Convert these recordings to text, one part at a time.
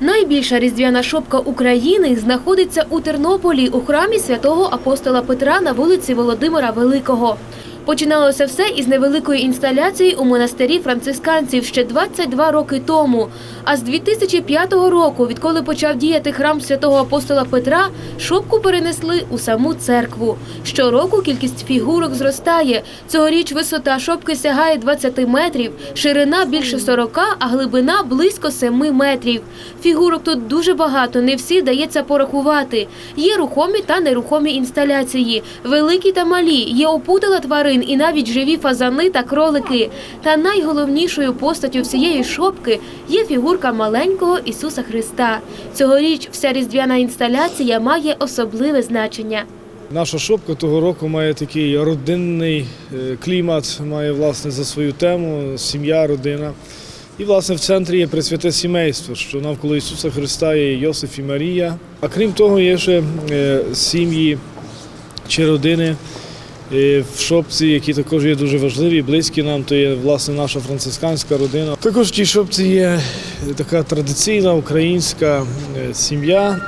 Найбільша різдвяна шопка України знаходиться у Тернополі у храмі святого апостола Петра на вулиці Володимира Великого. Починалося все із невеликої інсталяції у монастирі францисканців ще 22 роки тому. А з 2005 року, відколи почав діяти храм святого апостола Петра, шопку перенесли у саму церкву. Щороку кількість фігурок зростає. Цьогоріч висота шопки сягає 20 метрів, ширина більше 40, а глибина близько 7 метрів. Фігурок тут дуже багато, не всі дається порахувати. Є рухомі та нерухомі інсталяції, великі та малі, є опудала тварин і навіть живі фазани та кролики. Та найголовнішою постаттю всієї шопки є фігурка маленького Ісуса Христа. Цьогоріч вся різдвяна інсталяція має особливе значення. Наша шопка того року має такий родинний е, клімат, має власне за свою тему сім'я, родина. І власне в центрі є присвяте сімейство, що навколо Ісуса Христа є Йосиф і Марія. А крім того, є ще е, сім'ї чи родини в шопці, які також є дуже важливі, близькі нам, то є власне наша францисканська родина. Також в тій шопці є така традиційна українська е, сім'я,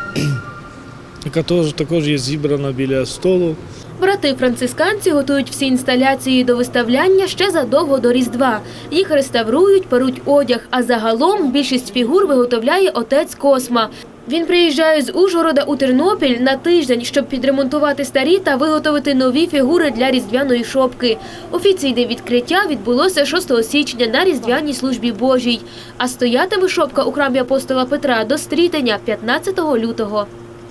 яка також є зібрана біля столу. Брати францисканці готують всі інсталяції до виставляння ще задовго до Різдва. Їх реставрують, перуть одяг, а загалом більшість фігур виготовляє отець Косма. Він приїжджає з Ужгорода у Тернопіль на тиждень, щоб підремонтувати старі та виготовити нові фігури для різдвяної шопки. Офіційне відкриття відбулося 6 січня на різдвяній службі Божій. А стоятиме шопка у храмі апостола Петра до стрітення 15 лютого.